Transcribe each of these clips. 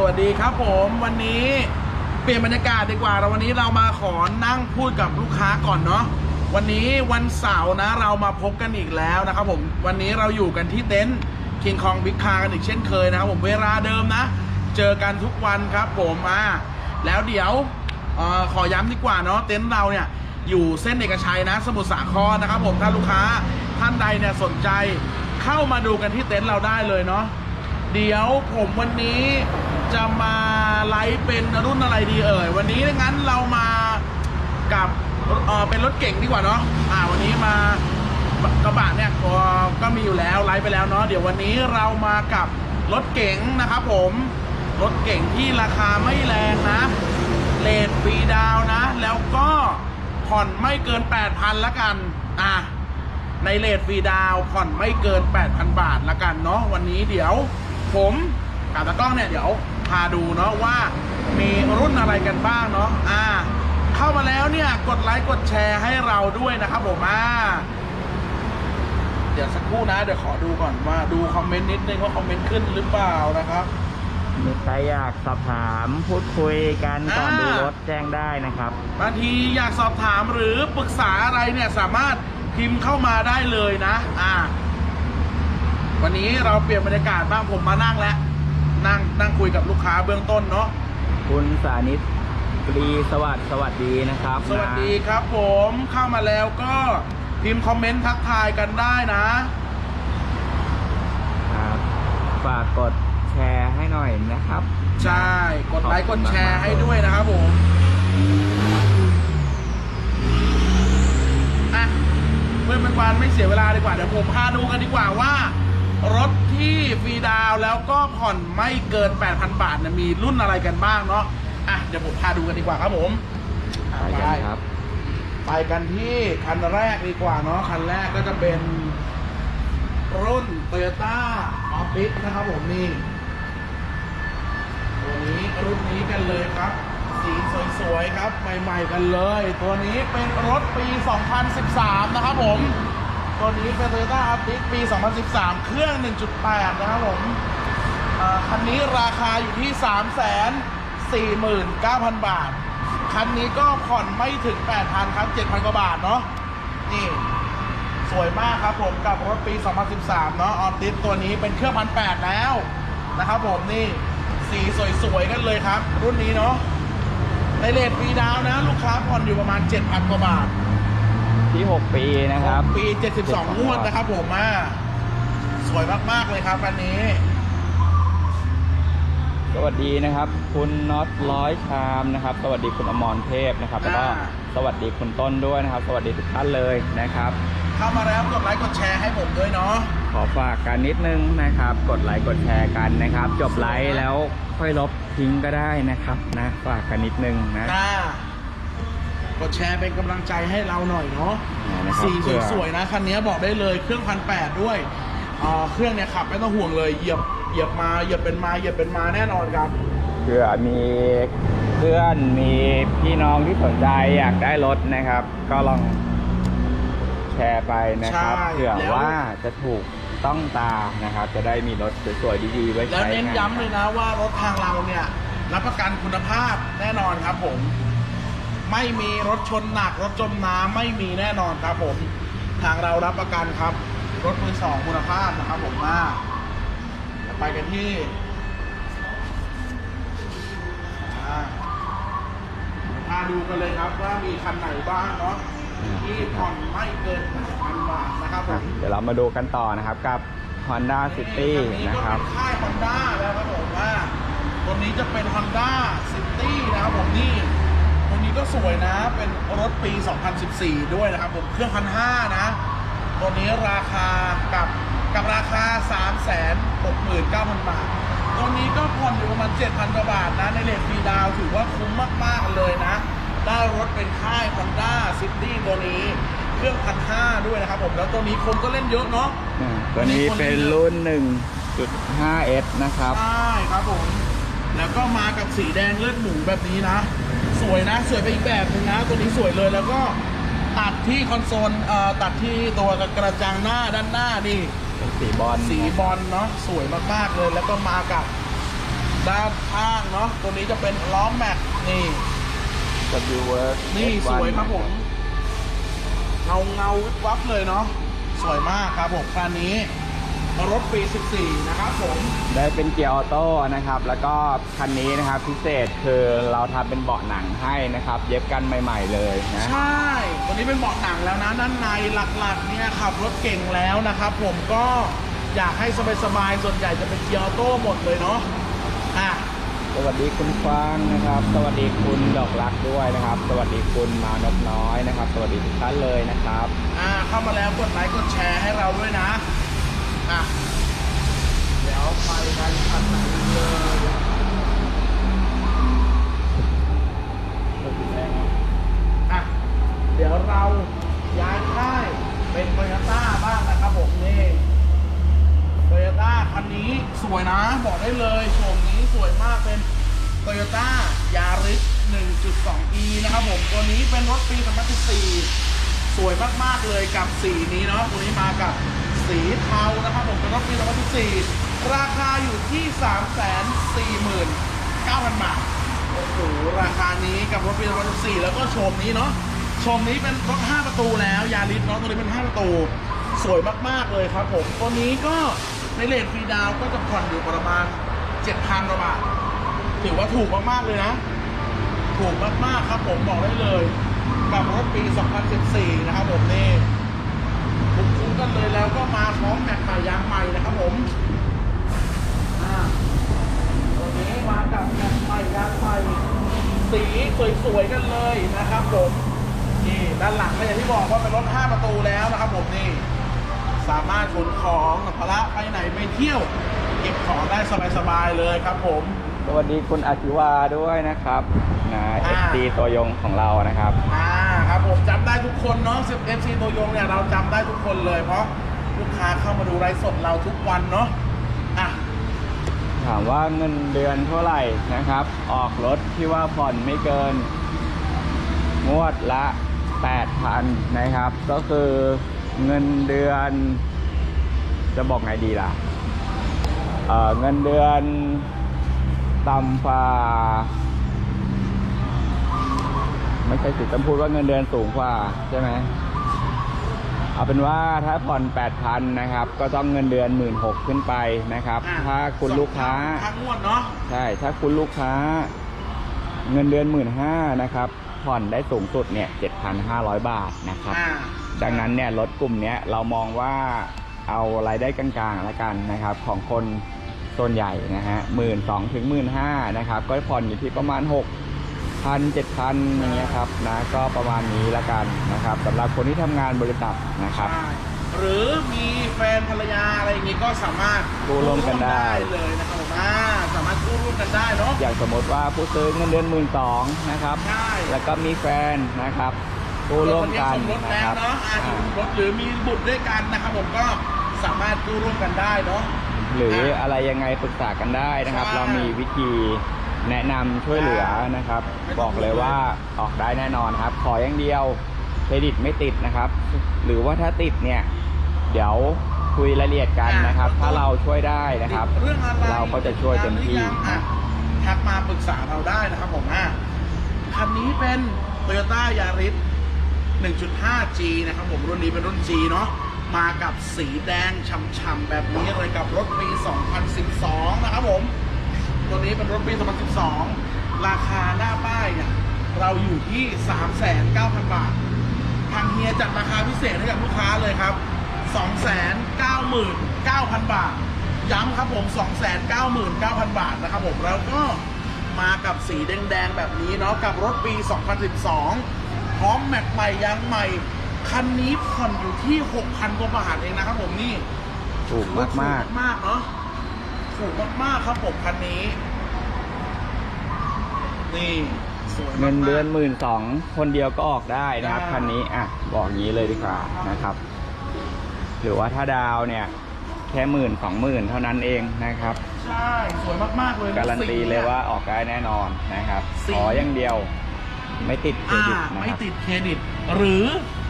สวัสดีครับผมวันนี้เปลี่ยนบรรยากาศดีกว่าเราวันนี้เรามาขอนั่งพูดกับลูกค้าก่อนเนาะวันนี้วันเสาร์นะเรามาพบกันอีกแล้วนะครับผมวันนี้เราอยู่กันที่เต็นท์คิงคองบิ๊กคากันอีกเช่นเคยนะครับผมเวลาเดิมนะ เจอกันทุกวันครับผมอ่าแล้วเดี๋ยวเออขอย้ำดีกว่าเนาะเต็นท์เราเนี่ยอยู่เส้นเอกชัยนะ สมุทรสาครนะครับผมถ้าลูกค้าท่านใดเนี่ยสนใจเข้ามาดูกันที่เต็นท์เราได้เลยเนาะเดี๋ยวผมวันนี้ จะมาไลฟ์เป็นรุ่นอะไรดีเอ่ย วันนี้งั้นเรามากับเออเป็นรถเก่งดีกว่าเนาะอ่าวันนี้มากระบะเนี่ยก็ก็มีอยู่แล้วไลฟ์ไปแล้วเนาะเดี๋ยววันนี้เรามากับรถเก๋งนะครับผมรถเก่งที่ราคาไม่แรงนะเลทฟรีดาวนะ แล้วก็ผ่อนไม่เกิน 8,000ละกัน อะ ในเลทฟรีดาวผ่อนไม่เกิน 8,000 บาทละกันเนาะวันนี้เดี๋ยว ผมกับตากล้องเนี่ยเดี๋ยว พาดูเนาะว่ามีรุ่นอะไรกันบ้างเนาะอ่า เข้ามาแล้วเนี่ยกดไลค์กดแชร์ให้เราด้วยนะครับผมอ่าเดี๋ยวสักครู่นะ เดี๋ยวขอดูก่อนว่าดูคอมเมนต์นิดนึงว่าคอมเมนต์ขึ้นหรือเปล่านะครับมีใครอยากสอบถามพูดคุยกันก่อนอ่าดูรถแจ้งได้นะครับบางทีอยากสอบถามหรือปรึกษาอะไรเนี่ยสามารถพิมพ์เข้ามาได้เลยนะ อ่า วันนี้เราเปลี่ยนบรรยากาศบ้างผมมานั่งแล้ว นั่งนั่งคุยกับลูกค้าเบื้องต้นเนาะคุณสานิตปรีสวัสดิ์สวัสดีนะครับสวัสดีครับผมเข้ามาแล้วก็พิมพ์คอมเมนต์ทักทายกันได้นะครับฝากกดแชร์ให้หน่อยนะครับ ใช่กดไลค์กดแชร์ให้ด้วยนะครับผมอะเพื่อเป็นวันไม่เสียเวลาดีกว่าเดี๋ยวผมพาดูกันดีกว่าว่า รถที่ฟรีดาวน์แล้วก็ผ่อนไม่เกิน 8,000 บาทเนี่ยมีรุ่นอะไรกันบ้างเนาะอะเดี๋ยวผมพาดูกันดีกว่าครับผมไปกันครับ ไปกันที่คันแรกดีกว่าเนาะคันแรกก็จะเป็นรุ่น Toyota o f f i c นะครับผมนี่ตัวนี้รุ่นนี้กันเลยครับ สีสวยๆครับ ใหม่ๆกันเลย ตัวนี้เป็นรถปี 2013 นะครับผม ตัวนี้เป็น Toyota a f i c ปี 2013 เครื่อง 1.8 นะครับผมอ่อคันนี้ราคาอยู่ที่ 349,000 บาท คันนี้ก็ผ่อนไม่ถึง 8,000 ครับ 7,000 กว่าบาทเนาะนี่สวยมากครับผมกับรถปี 2013 เนาะออติสตัวนี้เป็นเครื่องพันแปดแล้วนะครับผมนี่สีสวยๆกันเลยครับ รุ่นนี้เนาะในเลทฟรีดาวน์นะลูกค้าผ่อนอยู่ประมาณ 7,000 กว่าบาท ที่ 6 ปีนะครับ ปี 72 งวดนะครับผมอะสวยมาก ๆ เลยครับอันนี้ สวัสดีนะครับ คุณน็อตร้อยชามนะครับ สวัสดีคุณอมรเทพนะครับ แล้วก็อ่า สวัสดีคุณต้นด้วยนะครับ สวัสดีทุกท่านเลยนะครับ เข้ามาแล้วกดไลค์กดแชร์ให้ผมด้วยเนาะ ขอฝากกันนิดนึงนะครับ กดไลค์กดแชร์กันนะครับ จบไลค์แล้วค่อยลบทิ้งก็ได้นะครับนะฝากกันนิดนึงนะจ้า กดแชร์เป็นกำลังใจให้เราหน่อยเนาะอ่านะครับสีเพื่อสวยๆนะคันนี้บอกได้เลยเครื่องพันแปดด้วยอ่าเครื่องเนี่ยขับไม่ต้องห่วงเลยเหยียบเหยียบมาเหยียบเป็นมาเหยียบเป็นมาแน่นอนครับเผื่อมีเพื่อนมีพี่น้องที่สนใจอยากได้รถนะครับ ก็ลองแชร์ไปนะครับใช่ เผื่อแล้วว่าจะถูกต้องตานะครับ จะได้มีรถสวยๆดีๆไว้แล้วใช้เน้นงานย้ำเลยนะว่ารถทางเราเนี่ยรับประกันคุณภาพแน่นอนครับผม ไม่มีรถชนหนักรถจมน้ำไม่มีแน่นอนครับผม ทางเรารับประกันครับ รถมือสองคุณภาพนะครับผมมาไปกันที่อ่าพาดูกันเลยครับว่ามีคันไหนบ้างเนาะที่ผ่อนไม่เกินพันบาทนะครับผอะมเดี๋ยวเรามาดูกันต่อนะครับกับ Honda City นะครับตัวนี้ก็เป็นค่าย Honda แล้วครับผมว่าตัวนี้จะเป็น Honda City นะครับผมนี่ตัวนี้ก็ สวยนะ เป็นรถปี 2014 ด้วยนะครับผม เครื่องพันห้านะ ตัวนี้ราคากับกับราคา 369,000 บาท ตัวนี้ก็ผ่อนอยู่ประมาณ 7,000 กว่าบาทนะ ในเลทฟรีดาวน์ถือว่าคุ้มมาก ๆ เลยนะ ได้รถเป็นค่าย Honda City ตัวนี้ เครื่องพันห้าด้วยนะครับผม แล้วตัวนี้คนก็เล่นเยอะเนาะอ่าตัวนี้เป็นรุ่น 1.5S นะครับ ใช่ครับผม แล้วก็มากับสีแดงเลือดหมูแบบนี้นะ สวยนะ สวยไปอีกแบบหนึงนะ ตัวนี้สวยเลยแล้วก็ตัดที่คอนโซลเอ่อตัดที่ตัวกระจังหน้าด้านหน้านี่ เป็นสีบอลสีบอลเนาะสวยมากๆเลย แล้วก็มากับด้านข้างเนาะตัวนี้จะเป็นล้อแม็กนี่ W Work นี่สวยครับผมเงาเงาวิบวับเลยเนาะสวยมากครับผมคันนี้ รถปี14 นะครับผม ได้เป็นเกียร์ออโต้นะครับ แล้วก็คันนี้นะครับพิเศษคือเราทำเป็นเบาะหนังให้นะครับ เย็บกันใหม่ ๆ เลยนะใช่ตัวนี้เป็นเบาะหนังแล้วนะด้านในหลักๆ เนี่ยขับรถเก่งแล้วนะครับ ผมก็อยากให้สบายๆ ส่วนใหญ่จะเป็นเกียร์ออโต้หมดเลยเนาะ อะ สวัสดีคุณฟางนะครับ สวัสดีคุณดอกรักด้วยนะครับ สวัสดีคุณมานพน้อยนะครับ สวัสดีทุกท่านเลยนะครับ อ่า เข้ามาแล้วกดไลค์กดแชร์ให้เราด้วยนะ อะเดี๋ยวไปกันคันไหนเลยอะเดี๋ยวเราย้ายค่ายเป็นโตโยต้าบ้างนะครับผมนี่โตโยต้าคันนี้สวยนะ บอกได้เลยโฉมนี้สวยมากเป็นโตโยต้ายาริส 1.2e นะครับผม ตัวนี้เป็นรถปี 2014 สวยมาก ๆ เลยกับสีนี้เนาะตัวนี้มากับ สีเทานะครับผมเป็นรถปี2014 ราคาอยู่ที่ 349,000 บาท โอ้โห ราคานี้กับรถปี2014 แล้วก็โฉมนี้เนาะโฉมนี้เป็นรถ 5 ประตูแล้ว ยาริสเนาะ ตัวนี้เป็น 5 ประตู สวยมาก ๆ เลยครับผม ตัวนี้ก็ในเลทฟรีดาวก็จะผ่อนอยู่ประมาณ 7,000กว่าบาท ถือว่าถูกมาก ๆ เลยนะ ถูกมาก ๆ ครับผมบอกได้เลย กับรถปี 2014 นะครับผมนี่ กันเลยแล้วก็มาพร้อมแม็กใหม่ยางใหม่นะครับผมอ่าตัวนี้มากับแม็กใหม่ยางใหม่สีสวยๆกันเลยนะครับผมนี่ด้านหลังก็อย่างที่บอกว่าเป็นรถ 5 ประตูแล้วนะครับผมนี่สามารถขนของสัมภาระไปไหนไปเที่ยว เก็บของได้สบายๆเลยครับผม สวัสดีคุณอาชิวาด้วยนะครับนะอ่า FC ตัวยงของเรานะครับ อ่าครับผมจำได้ทุกคนเนาะ10 FC ตัวยงเนี่ยเราจำได้ทุกคนเลย เพราะลูกค้าเข้ามาดูไลฟ์สดเราทุกวันเนาะอะถามว่าเงินเดือนเท่าไหร่นะครับ ออกรถที่ว่าผ่อนไม่เกิน งวดละ 8,000นะครับ ก็คือเงินเดือน จะบอกไงดีล่ะเอ่อเงินเดือน ต่ำกว่าไม่ใช่สิต้องพูดว่าเงินเดือนสูงกว่าใช่ไหมเอาเป็นว่าถ้าผ่อน 8,000 นะครับ ก็ต้องเงินเดือน 16,000ขึ้นไปนะครับอะถ้าคุณลูกค้าทั้งงวดเนาะใช่ถ้าคุณลูกค้า เงินเดือนหมื่นห้านะครับ ผ่อนได้สูงสุดเนี่ยเจ็ดพันห้าร้อยบาทนะครับอ่าดังนั้นเนี่ยรถกลุ่มเนี้ยเรามองว่าเอารายได้กลางๆแล้วกันนะครับ ของคน ส่วนใหญ่นะฮะหมื่นสองถึงหมื่นห้านะครับก็ผ่อนอยู่ที่ประมาณหกพันเจ็ดพันอย่างเงี้ยครับนะก็ประมาณนี้ละกันนะครับสำหรับคนที่ทำงานบริษัทนะครับ ใช่หรือมีแฟนภรรยาอะไรอย่างงี้ก็สามารถกู้ร่วมกันได้ เลยนะครับผมอ่าสามารถกู้ร่วมกันได้เนาะอย่างสมมติว่าผู้ซื้อเงินเดือนหมื่นสองนะครับ ใช่แล้วก็มีแฟนนะครับกู้ร่วมกันสมรสนะแล้ควรับ เนาะอาจจะอ่ารถหรือมีบุตรด้วยกันนะครับผมก็สามารถกู้ร่วมกันได้เนาะ หรืออะไรยังไงปรึกษากันได้นะครับใช่เรามีวิธีแนะนำช่วยเหลือนะครับไม่ต้องบอกเลยว่าออกได้แน่นอนครับ ขออย่างเดียวเครดิตไม่ติดนะครับ หรือว่าถ้าติดเนี่ยเดี๋ยวคุยรายละเอียดกันนะครับ ถ้าเราช่วยได้นะครับ เรื่องอะไรเราก็จะช่วยเต็มที่หรือยังอะทักมาปรึกษาเราได้นะครับผมอะคันนี้เป็น Toyota Yaris 1.5G นะครับผมรุ่นนี้เป็นรุ่น G เนาะ มากับสีแดงฉ่ำๆแบบนี้เลยกับรถปี 2012 นะครับผม ตัวนี้เป็นรถปี 2012 ราคาหน้าป้ายเนี่ยเราอยู่ที่ 3,900,000 บาท ทางเฮียจัดราคาพิเศษให้กับลูกค้าเลยครับ 299,000 บาท ย้ำครับผม 299,000 บาทนะครับผม แล้วก็มากับสีแดงๆแบบนี้เนาะ กับรถปี 2012 พร้อมแม็กใหม่ยางใหม่ คันนี้ผ่อนอยู่ที่ 6,000กว่าบาทเองนะครับผมนี่ถูกมากมากถูมากๆเนาะถูกมากๆครับผมคันนี้ นี่สวยๆมากๆเงินเดือนหมื่นสองคนเดียวก็ออกได้นะครับได้คันนี้อะบอกอย่างนี้เลยดีกว่านะครับ หรือว่าถ้าดาวเนี่ย แค่หมื่นสองหมื่นเท่านั้นเองนะครับ ใช่สวยมากๆเลยการันตีสีเลยว่าออกได้แน่นอนนะครับสีขออย่างเดียว ไม่ติดเครอ่าดิตนะไม่ครับติดเครดิต หรือ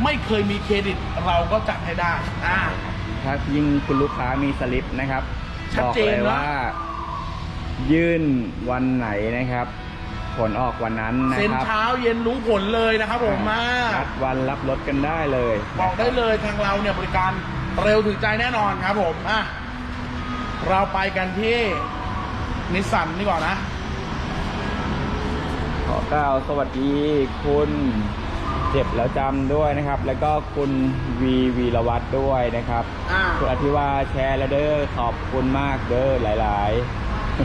ไม่เคยมีเครดิตเราก็จัดให้ได้อ่า ถ้ายิ่งคุณลูกค้ามีสลิปนะครับชัดบอกเจนเลยนะ ว่า ยื่นวันไหนนะครับ ผลออกวันนั้นนะเซ็นครับเช้าเย็นรู้ผลเลยนะครับผมมา นัดวันรับรถกันได้เลยบอกได้เลยทางเราเนี่ยบริการเร็วถึงใจแน่นอนครับผมอะเราไปกันที่นิสสันดีกว่านะ ขอกล่าวสวัสดีคุณ เจ็บแล้วจำด้วยนะครับ แล้วก็คุณวีวีรวัตรด้วยนะครับอ่าคุณอธิวาแชร์แล้วเด้อขอบคุณมากเด้อหลาย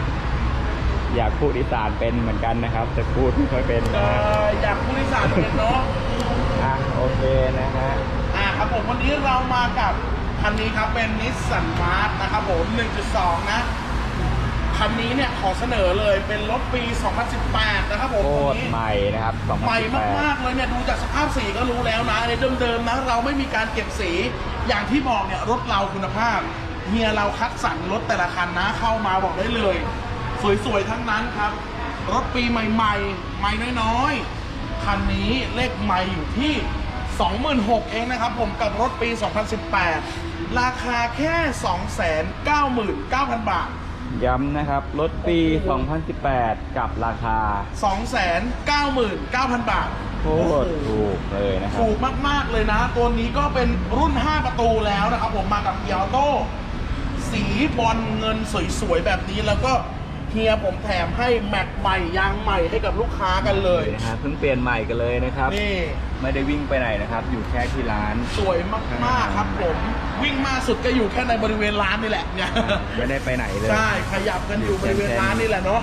ๆ อยากพูดอีสานเป็นเหมือนกันนะครับ แต่พูดไม่ค่อยเป็นเอนะฮะออยากผู้โดยสารเป็นเนาะอะโอเคนะฮะอ่าครับผมวันนี้เรามากับคันนี้ครับเป็นนิสสันมาร์นะครับผม 1.2 นะ คันนี้เนี่ยขอเสนอเลยเป็นรถปี 2018 นะครับผมโคคัตนรนี้ใหม่นะครับใหม่2018มากๆเลยเนี่ยดูจากสภาพสีก็รู้แล้วนะในเดิมๆนะเราไม่มีการเก็บสี อย่างที่บอกเนี่ยรถเราคุณภาพเฮียเราคัดสรรรถแต่ละคันนะเข้ามาบอกได้เลย สวยๆทั้งนั้นครับ รถปีใหม่ๆ ใหม่น้อยๆ คันนี้เลขใหม่อยู่ที่ 26,000เองนะครับผมกับรถปี 2018 ราคาแค่ 299,000 บาท ย้ำนะครับ รถปี 2018 กับราคา 299,000 บาท โคตรถูกเลยนะครับ ถูกมาก ๆ เลยนะ ตัวนี้ก็เป็นรุ่น 5 ประตูแล้วนะครับ ผมมากับเกียร์ออโต้ สีบอลเงินสวย ๆ แบบนี้แล้วก็ เฮียผมแถมให้แม็กใหม่ยางใหม่ให้กับลูกค้ากันเลย นะฮะเพิ่งเปลี่ยนใหม่กันเลยนะครับ นี่ไม่ได้วิ่งไปไหนนะครับ อยู่แค่ที่ร้าน สวยมากๆครับผม วิ่งมากสุดก็อยู่แค่ในบริเวณร้านนี่แหละเนี่ยไม่ได้ไปไหนเลย ใช่ขยับกันอยู่บริเวณร้านนี่แหละเนาะ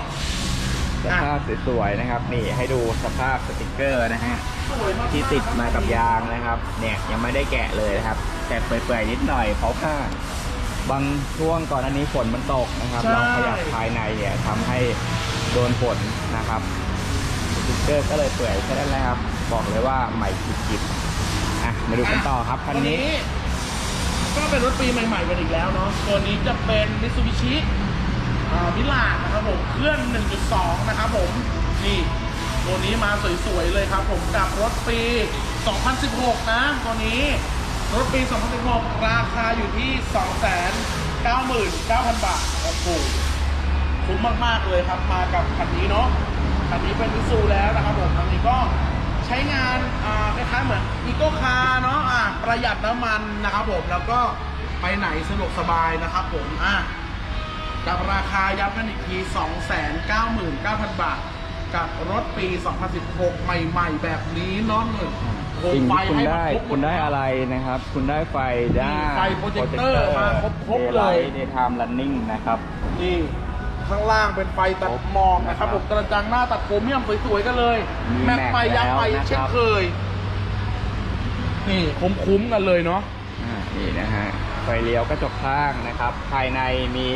สภาพสวยๆนะครับ นี่ให้ดูสภาพสติกเกอร์นะฮะสวยมากๆที่ติดมากับยางนะครับ เนี่ยยังไม่ได้แกะเลยนะครับ แต่เปื่อยๆนิดหน่อยเพราะว่า บางช่วงก่อนอันนี้ฝนมันตกนะครับ ใช่ เราขยับภายในเนี่ยทำให้โดนฝนนะครับสติกเกอร์ก็เลยเปื่อยแค่นั้นแหละครับ บอกเลยว่าใหม่กิบๆอะมาดูกันต่อครับคันนี้ ก็เป็นรถปีใหม่ๆกันอีกแล้วเนาะ ตัวนี้จะเป็นมิตซูบิชิมิลาดนะครับผม เครื่อง 1.2 นะครับผม นี่ ตัวนี้มาสวยๆเลยครับผมกับรถปี 2016 นะ ตัวนี้ รถปี 2016 ราคาอยู่ที่ 299,000 บาทโอ้โหคุ้มมาก ๆ เลยครับ มากับคันนี้เนาะ คันนี้เป็นมิซูแล้วนะครับผมคันนี้ก็ใช้งานอ่าคล้ายๆเหมือนอีโก้คาร์เนาะอะประหยัดน้ำมันนะครับผม แล้วก็ไปไหนสะดวกสบายนะครับผม อะกับราคาย้ำกันอีกที 299,000 บาท กับรถปี 2016 ใหม่ ๆ แบบนี้น้องหนึ่ง สิ่งไฟที่คุณให้มาได้ครบหมคุณได้อะไรนะครับ คุณได้ไฟได้ไฟโปรเจคเตอร์มาครบๆเลยในไทม์รันนิ่งนะครับนี่ข้างล่างเป็นไฟตัดหมอกนะครับผมกระจังหน้าตัดโครเมียมสวยๆกันเลยมีแม็กแม็กไฟยังไฟแล้วนะครับเช่นเคย นี่คุ้มๆกันเลยเนาะอ่านี่นะฮะไฟเลี้ยวกระจกข้างนะครับ ภายในมี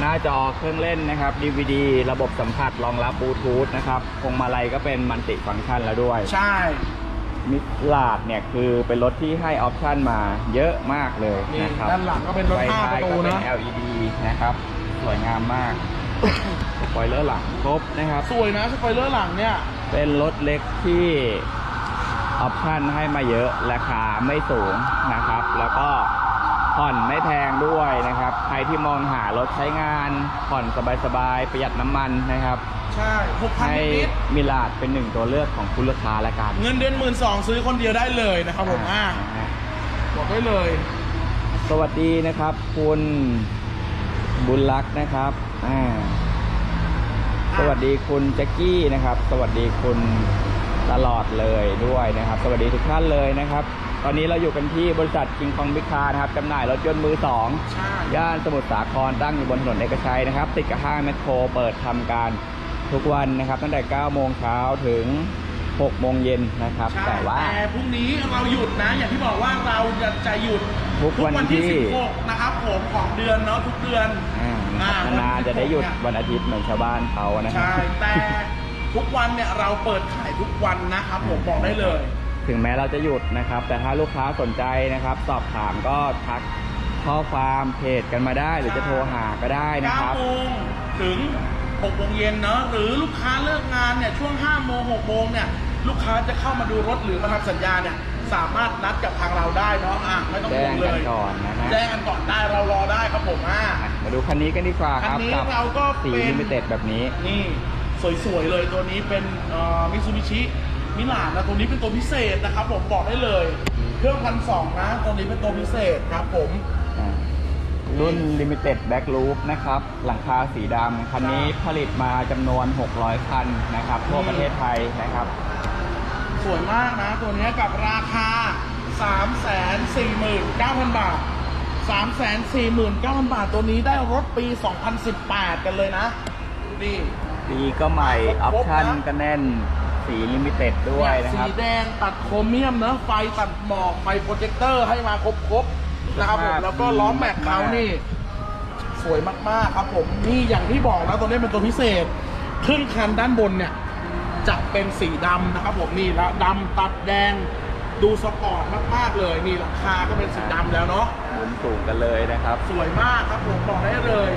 หน้าจอเครื่องเล่นนะครับ DVD ระบบสัมผัสรองรับบลูทูธนะครับพวงมาลัยก็เป็นมัลติฟังก์ชันแล้วด้วย ใช่ มิสลาดเนี่ยคือเป็นรถที่ให้ออปชันมาเยอะมากเลยนี่นะครับด้านหลังก็เป็นรถไฟห้าท้าปยระตูก็เป็นนะ LED นะครับ สวยงามมากสปอยเลอร์หลังครบนะครับสวยนะสปอยเลอร์หลังเนี่ย เป็นรถเล็กที่ออปชันให้มาเยอะราคาไม่สูงนะครับ แล้วก็ผ่อนไม่แพงด้วยนะครับ ใครที่มองหารถใช้งานผ่อนสบายๆ ประหยัดน้ำมันนะครับ ใช่หกพันให้นิดมิลาดเป็นหนึ่งตัวเลือกของคุณลูกค้าละกันๆเงินเดือนหมื่นสองซื้อคนเดียวได้เลยนะครับผมอ่านะฮะบอกได้เลย สวัสดีนะครับ คุณบุญรักษ์นะครับอ่าสวัสดีคุณแจ็คกี้นะครับ สวัสดีคุณตลอดเลยด้วยนะครับ สวัสดีทุกท่านเลยนะครับ ตอนนี้เราอยู่กันที่บริษัทคิงคองบิคานะครับจำหน่ายรถยนต์มือสอง ใช่ ย่านสมุทรสาครตั้งอยู่บนถนนเอกชัยนะครับ ติดกับห้างแมคโครเปิดทำการ ทุกวันนะครับ ตั้งแต่ 9 โมงเช้าถึง 6 โมงเย็นนะครับ ใช่แต่ว่า แต่พรุ่งนี้เราหยุดนะ อย่างที่บอกว่าเราจะจะหยุดทุกวันที่ที่16นะครับผมของเดือนเนาะทุกเดือนอ่าอ่านะครับนานๆจะได้หยุดวันที่วันอาทิตย์เหมือนชาวบ้านเขานะครัใช่บ แต่ทุกวันเนี่ยเราเปิดขายทุกวันนะครับผมบอกได้เลย ถึงแม้เราจะหยุดนะครับ แต่ถ้าลูกค้าสนใจนะครับ สอบถามก็ทักข้อความเพจกันมาได้ หรือจะโทรหาก็ได้นะครับ 9โมงถึง 6โมงเย็นเนาะหรือลูกค้าเลิกงานเนี่ยช่วง5โมง6โมงเนี่ยลูกค้าจะเข้ามาดูรถหรือมาทำสัญญาเนี่ยสามารถนัดกับทางเราได้เนาะอะไม่ต้องแจ้ห่วงงเลกันย ก่อนนะฮะแจ้งกันก่อนได้เรารอได้ครับผมอะ อะมาดูคันนี้กันดีกว่าคคันรับนี้กับเราก็สีเป็นลิมิเต็ดแบบนี้ นี่สวยๆเลยตัวนี้เป็นมิซูบิชิมิลานนะตัวนี้เป็นตัวพิเศษนะครับผมบอกได้เลย เครื่องพันสองนะตัวนี้เป็นตัวพิเศษครับผมอ่า รุ่น Limited Back Loop นะครับ หลังคาสีดำคันนี้ผลิตมาจำนวน 600 คันนะครับ ทั่วประเทศไทยนะครับ สวยมากนะ ตัวนี้กับราคา 349,000 บาท 349,000 บาท ตัวนี้ได้รถปี 2018 กันเลยนะนี่ปีก็ใหม่อครอบนะชั่นก็แน่น สีลิมิเต็ดด้วยนะสีครับแดงตัดโครเมียมเนอะไฟตัดหมอก ไฟโปรเจคเตอร์ให้มาครบๆ นะครับผมแล้วก็ล้อแม็กเขานี่ สวยมากๆครับผมนี่อย่างที่บอกนะตัวนี้เป็นตัวพิเศษครึ่งคันด้านบนเนี่ย จะเป็นสีดำนะครับผมนี่แล้วดำตัดแดงดูสปอร์ตมากๆเลยนี่หลังคาก็เป็นสีดำแล้วเนาะมุมสูงกันเลยนะครับ สวยมากครับผมบอกได้เลย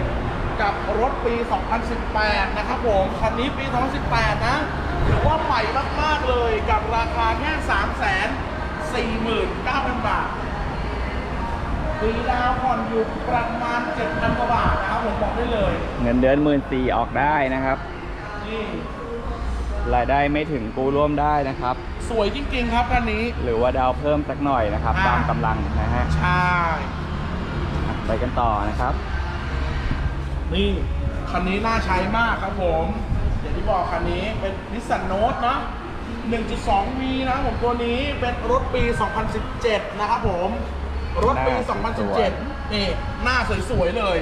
กับรถปี 2018 นะครับผมคันนี้ปี 2018 นะถือว่าใหม่มากๆเลยกับราคาแค่ 349,000 บาท ปีดาวผ่อนอยู่ประมาณ7,000กว่าบาทนะครับผมบอกได้เลยเงินเดือนหมื่นสี่ออกได้นะครับ นี่รายได้ไม่ถึงกู้ร่วมได้นะครับ สวยจริงๆครับคันนี้ หรือว่าดาวเพิ่มสักหน่อยนะครับอ่าตามกำลังนะฮะใช่ ไปกันต่อนะครับ นี่คันนี้น่าใช้มากครับผมอย่างที่บอกคันนี้เป็นนิสสันโนตนะ 1.2V นะครับผมตัวนี้เป็นรถปี 2017 นะครับผม รถปี หน้าสวย2017 นี่ หน้าสวยๆเลย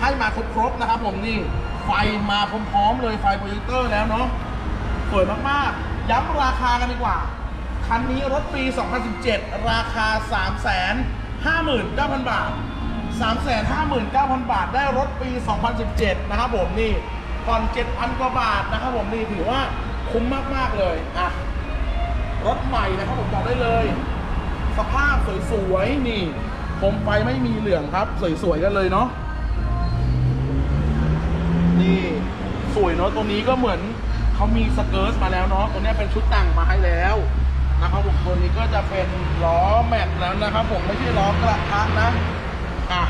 ให้มาครบๆนะครับผมนี่ ไฟมาพร้อมๆเลยไฟโปรเจคเตอร์แล้วเนาะ สวยมากๆ ย้ำราคากันดีกว่า คันนี้รถปี 2017 ราคา 359,000 บาท 359,000 บาทได้รถปี 2017 นะครับผมนี่ผ่อน7,000 กว่าบาทนะครับผมนี่ถือว่าคุ้มมาก ๆ เลย อะ รถใหม่นะครับผมบอกได้เลย สภาพสวยๆนี่ผมไฟไม่มีเหลืองครับ สวยๆกันเลยเนาะนี่สวยเนาะตัวนี้ก็เหมือนเขามีสเกิร์ตมาแล้วเนาะตัวนี้เป็นชุดแต่งมาให้แล้วนะครับผมตัวนี้ก็จะเป็นล้อแม็กแล้วนะครับ ผมไม่ใช่ล้อกระทะนะอะ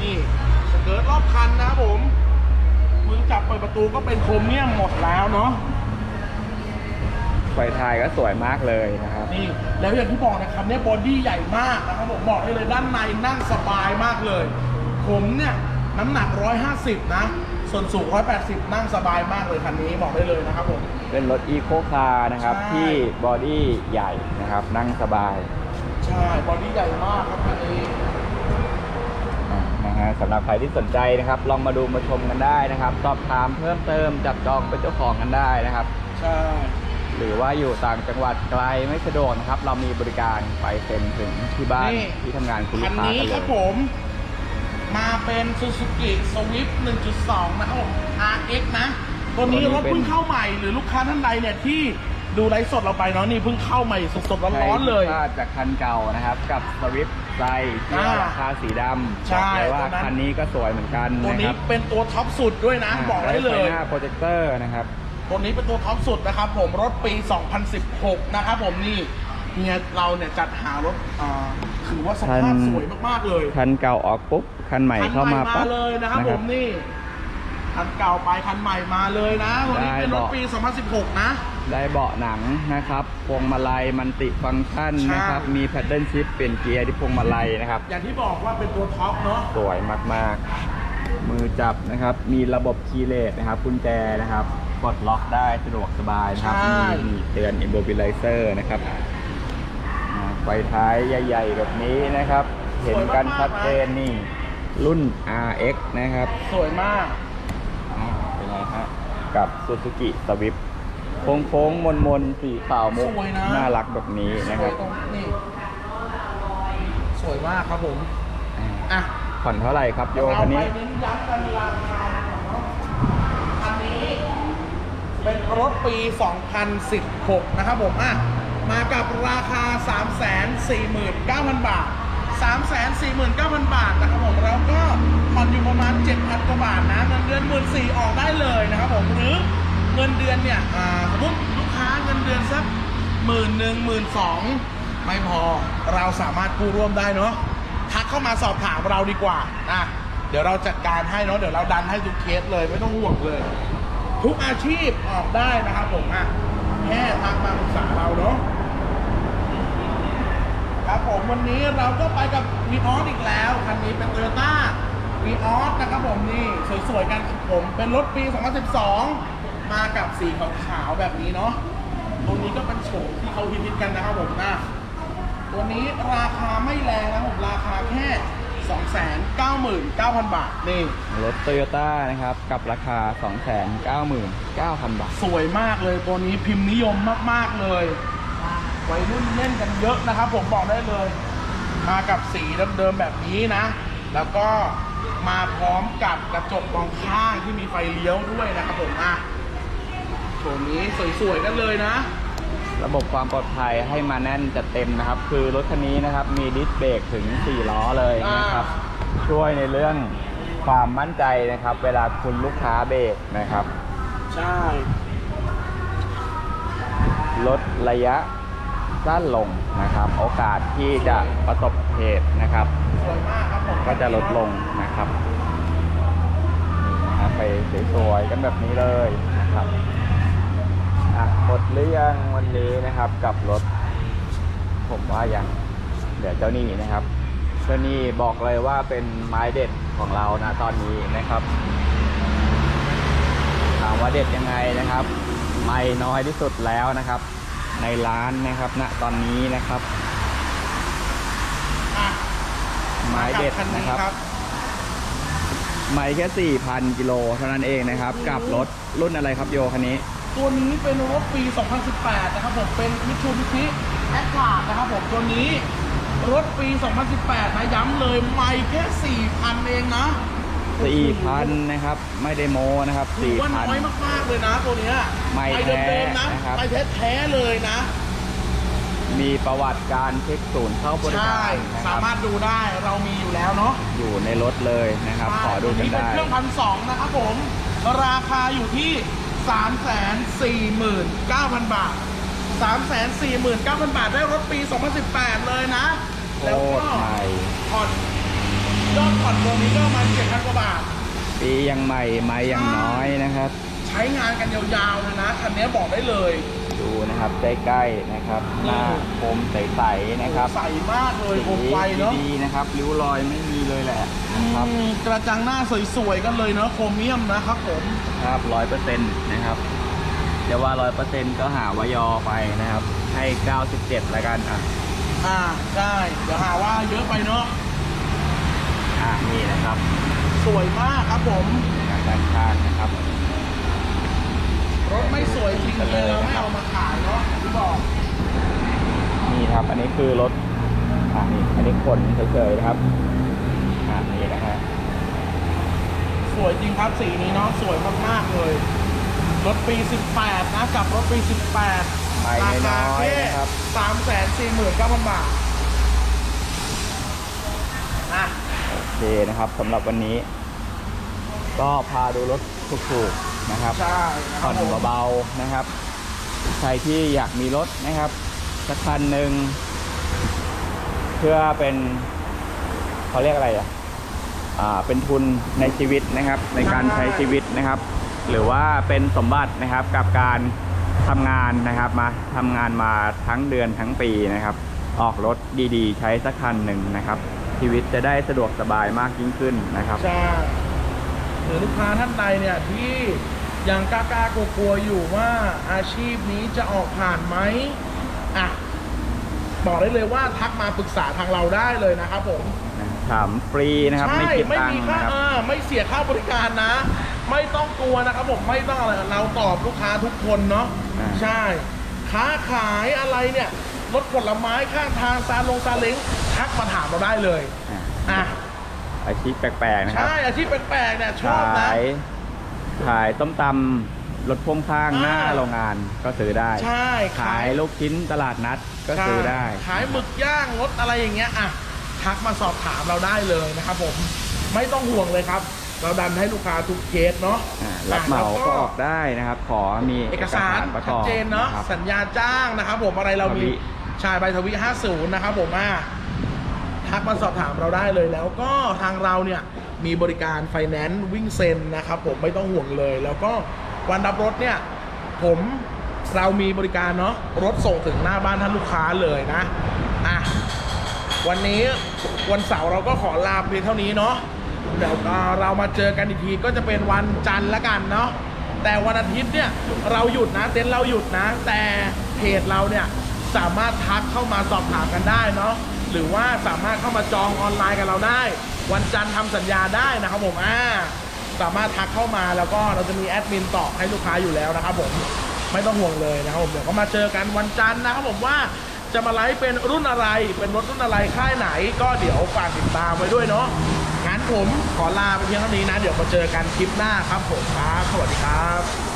นี่สเกิร์ตรอบคันนะครับผมมือจับเปิดประตูก็เป็นโครเมียมหมดแล้วเนาะ ไฟท้ายก็สวยมากเลยนะครับ นี่แล้วอย่างที่บอกนะครับเนี่ยบอดี้ใหญ่มากนะครับผมบอกได้เลยด้านในนั่งสบายมากเลย ผมเนี่ยน้ำหนัก 150 นะ ส่วนสูง 180 นั่งสบายมากเลยคันนี้บอกได้เลยนะครับผม เป็นรถอีโคคาร์นะครับ ใช่ ที่บอดี้ใหญ่นะครับ นั่งสบายใช่บอดี้ใหญ่มากครับคันนี้ อะนะฮะสำหรับใครที่สนใจนะครับ ลองมาดูมาชมกันได้นะครับ สอบถามเพิ่มเติมจับจองเป็นเจ้าของกันได้นะครับ ใช่ หรือว่าอยู่ต่างจังหวัดไกลไม่สะดวกนะครับ เรามีบริการไปเซ็นถึงที่บ้านนี่ ที่ทำงานคุณลูคักนค้านี้กันคเลรับยผมมาเป็น Suzuki Swift 1.2 นะครับผม RX นะ ตัวนี้รถเพิ่งเข้าใหม่หรือลูกค้าท่านใดเนี่ยที่ดูไลฟ์สดเราไปเนาะนี่เพิ่งเข้าใหม่สดๆร้อนๆเลยใช่จากคันเก่านะครับ กับสวิฟไซที่อ่าราคาสีดำใช่บอกเลยว่าตัวนั้น คันนี้ก็สวยเหมือนกันตัวนะคนี้รับเป็นตัวท็อปสุดด้วยนะ บอกได้เลยหน้าโปรเจคเตอร์นะครับ ตัวนี้เป็นตัวท็อปสุดนะครับผมรถปี 2016 นะครับผมนี่เนี่ยเราเนี่ยจัดหารถอ่าถือว่าสภาพคันสวยมากๆเลยคันเก่าออกปุ๊บคันใหม่เข้ามาคันใหปั๊บเลยนะครับผมนี่คันเก่าไปคันใหม่มาเลยนะตัวนี้เป็นรถปี 2016 นะ ได้เบาะหนังนะครับ พวงมาลัยมันติฟังก์ชันใช่นะครับ มีแพดเดิลชิปเปลี่ยนเกียร์ที่พวงมาลัยนะครับ อย่างที่บอกว่าเป็นตัวท็อปเนาะ สวยมากๆ มือจับนะครับ มีระบบคีย์เลสนะครับกุญแจนะครับ กดล็อกได้สะดวกสบายนะครับมีมีเตือน immobilizer นะครับอ่าไฟท้ายใหญ่ๆแบบนี้นะครับ เห็นกันชัดเจนนี่ รุ่น RX นะครับสวยมาก อ่าเป็นไงฮะกับ Suzuki Swift โค้งๆ มนๆ สีขาวมุก สวยนะ น่ารักแบบนี้สนะควรัยบตรงนี่ สวยมากครับผม อะผ่อนเท่าไหร่ครับโยเราคันไปนี้ เน้นย้ำกันราคาก่อนเนาะอันนี้ เป็นรถปี 2016 นะครับผมอะมากับราคา 349,000 บาท 349,000 บาทนะครับผมแล้วก็ผ่อนอยู่ประมาณ 7,000 กว่าบาทนะเงินเดือน 1 4 0 0 0ออกได้เลยนะครับผมหรือเงินเดือนเนี่ยอ่าสมมติลูกค้าเงินเดือนสักหมื่นหนึ่งหมื่นสองไม่พอเราสามารถกู้ร่วมได้เนาะทักเข้ามาสอบถามเราดีกว่าอะเดี๋ยวเราจัดการให้เนาะเดี๋ยวเราดันให้ทุกเคสเลยไม่ต้องห่วงเลย ทุกอาชีพออกได้นะครับผมอะแค่ทักมาปรึกษาเราเนาะครับผมวันนี้เราก็ไปกับวีออสอีกแล้วคันนี้เป็นโตโยต้าวีออสนะครับผมนี่สวยๆกันครับผมเป็นรถปี 2012 มากับสีขาวๆแบบนี้เนาะตัวนี้ก็เป็นโฉมที่เขาฮิตๆกันนะครับผมนะตัวนี้ราคาไม่แรงนะผมราคาแค่ 299,000 บาท นี่ รถโตโยต้านะครับ กับราคา 299,000 บาท สวยมากเลยตัวนี้พิมพ์นิยมมาก ๆ เลยวัยรุ่นเล่นกันเยอะนะครับ ผมบอกได้เลย มากับสีเดิม ๆ แบบนี้นะ แล้วก็มาพร้อมกับกระจกมองข้างที่มีไฟเลี้ยวด้วยนะครับผมอะโฉมนี้สวย ๆ กันเลยนะ ระบบความปลอดภัยให้มาแน่นจัดเต็มนะครับ คือรถคันนี้นะครับมีดิสเบรกถึง 4 ล้อเลยนะครับ ช่วยในเรื่องความมั่นใจนะครับ เวลาคุณลูกค้าเบรกนะครับ ใช่ ลดระยะสั้นลงนะครับ โอกาสที่จะประสบเหตุนะครับ ก็จะลดลงนะครับนี่นะครับไปสวยๆกันแบบนี้เลยนะครับ อะหมดหรือยังวันนี้นะครับกับรถ ผมว่ายังเดี๋ยวเจ้านี่นะครับ เจ้านี่บอกเลยว่าเป็นไม้เด็ดของเรานะตอนนี้นะครับถามว่าเด็ดยังไงนะครับ ไม่น้อยที่สุดแล้วนะครับ ในร้านนะครับณตอนนี้นะครับอะไม้เด็ดคันะครับไม่แค่4,000กิโลเท่านั้นเองนะครับ กับรถรุ่นอะไรครับโยคันนี้ ตัวนี้เป็นรถปี 2018 นะครับผม เป็นมิตซูบิชิแอตลาสนะครับผม ตัวนี้รถปี 2018 นะ ย้ำเลยไม่แค่ 4,000 เองนะ4,000นะครับ ไม่ได้โมนะครับถือว่าน้อย4,000มากๆเลยนะ ตัวเนี้ยไม่ไปแท้เดิมๆนะนะครับ ไปแท้ๆเลยนะ มีประวัติการเช็คศูนย์เข้าบริใช่ การนะคสารับมารถดูได้ เรามีอยู่แล้วเนาะ อยู่ในรถเลยนะครับ ขอดูตัวกันนี้เป็นได้เครื่องพันสองนะครับผม ราคาอยู่ที่ 349,000 บาท 349,000 บาทได้รถปี 2018 เลยนะโคแล้วก็ตรใหม่ผ่อนยอดผ่อนตัวนี้ก็ประมาณ7,000กว่าบาท ปียังใหม่ ไม่ยังน้อยนะครับ ใช้งานกันยาวๆเลยนะ คันนี้บอกได้เลย ดูนะครับใกล้ๆนะครับ หน้าคมใสๆนะครับใสมากเลยคมสีไฟเนาะดีๆนะครับริ้วรอยไม่มีเลยแหละนะครับอืมกระจังหน้าสวยๆกันเลยเนาะโครเมียมนะครับผมครับร้อยเปอร์เซ็นต์นะครับจะว่าร้อยเปอร์เซ็นต์ก็หาวายอไปนะครับ ให้เก้าสิบเจ็ดแล้วกันอะอ่าใช่เดี๋ยวหาว่าเยอะไปเนาะอะนี่นะครับ สวยมากครับผมด้านข้างนะครับ รถไม่สวยจริงเลยเราไม่เอามาขายเนาะอย่างที่บอกนี่ครับ อันนี้คือรถอะนี่อันนี้ขนเฉยๆนะครับอะนี่นะฮะสวยจริงครับสีนี้เนาะสวยมากๆเลย รถปี 18 นะกับรถปี 18ไม่ราน้คาอยแค่ๆนะครับ349,000บาทอะโอเคนะครับสำหรับวันนี้ ก็พาดูรถถูกๆ นะครับใช่นะคผ่รัอบนผมเบาๆนะครับ ใครที่อยากมีรถนะครับสักคันหนึ่งเพื่อเป็นเขาเรียกอะไรอะอ่าเป็นทุนในชีวิตนะครับ ในการใช้ชีวิตนะครับ หรือว่าเป็นสมบัตินะครับกับการทำงานนะครับมาทำงานมาทั้งเดือนทั้งปีนะครับ ออกรถดีๆ ใช้สักคันหนึ่งนะครับ ชีวิตจะได้สะดวกสบายมากยิ่งขึ้นนะครับ ใช่หรือลูกค้าท่านใดเนี่ยที่ ยังกล้าๆกลัวๆอยู่ว่าอาชีพนี้จะออกผ่านไหมอะบอกได้เลยว่าทักมาปรึกษาทางเราได้เลยนะครับผมถามฟรีนะครับใช่ไม่คิดไม่ตังมีค์ค่านะครับเออไม่เสียค่าบริการนะ ไม่ต้องกลัวนะครับผมไม่ต้องอะไรเราตอบลูกค้าทุกคนเนาะอ่า ใช่ ค้าขายอะไรเนี่ยรถผลไม้ข้างทางซาลงซาเล้งทักมาถามเราได้เลยอะอะอาชีพแปลกๆนะครับ ใช่อาชีพแปลกๆเนี่ยชอบขานะย ขายต้มตำรถพ่วงข้างอ่าหน้าโรงงานก็ซื้อได้ ใช่ขายลูกชิ้นตลาดนัดก็ซื้อได้ใช่ขายหมึกย่างรถอะไรอย่างเงี้ยอะทักมาสอบถามเราได้เลยนะครับผมไม่ต้องห่วงเลยครับ เราดันให้ลูกค้าทุกเคสเนาะอ่ารับเหมาแล้วก็ออกได้นะครับ ขอมีเอกสารประกชัดอบเจนเนาะครับสัญญาจ้างนะครับ ผมอะไรเรามีทวิชายใบทวิ50นะครับผมอะทักมาสอบถามเราได้เลยแล้วก็ทางเราเนี่ย มีบริการไฟแนนซ์วิ่งเซ็นนะครับผมไม่ต้องห่วงเลย แล้วก็วันรับรถเนี่ยผมเรามีบริการเนาะรถส่งถึงหน้าบ้านท่านลูกค้าเลยนะอะวันนี้วันเสาร์เราก็ขอลาเพียงเท่านี้เนาะเดี๋ยวเอ่อเรามาเจอกันอีกทีก็จะเป็นวันจันทร์ละกันเนาะแต่วันอาทิตย์เนี่ยเราหยุดนะเต็นท์เราหยุดนะ แต่เพจเราเนี่ยสามารถทักเข้ามาสอบถามกันได้เนาะหรือว่าสามารถเข้ามาจองออนไลน์กับเราได้ วันจันทร์ทำสัญญาได้นะครับผมอ่าสามารถทักเข้ามาแล้วก็เราจะมีแอดมินตอบให้ลูกค้าอยู่แล้วนะครับผมไม่ต้องห่วงเลยนะครับผมเดี๋ยวก็มาเจอกันวันจันทร์นะครับผมว่าจะมาไลฟ์เป็นรุ่นอะไร เป็นรถรุ่นอะไรค่ายไหน ก็เดี๋ยวฝากติดตามไว้ด้วยเนาะงั้นผมขอลาไปเพียงเท่านี้นะ เดี๋ยวมาเจอกันคลิปหน้าครับผมครับสวัสดีครับ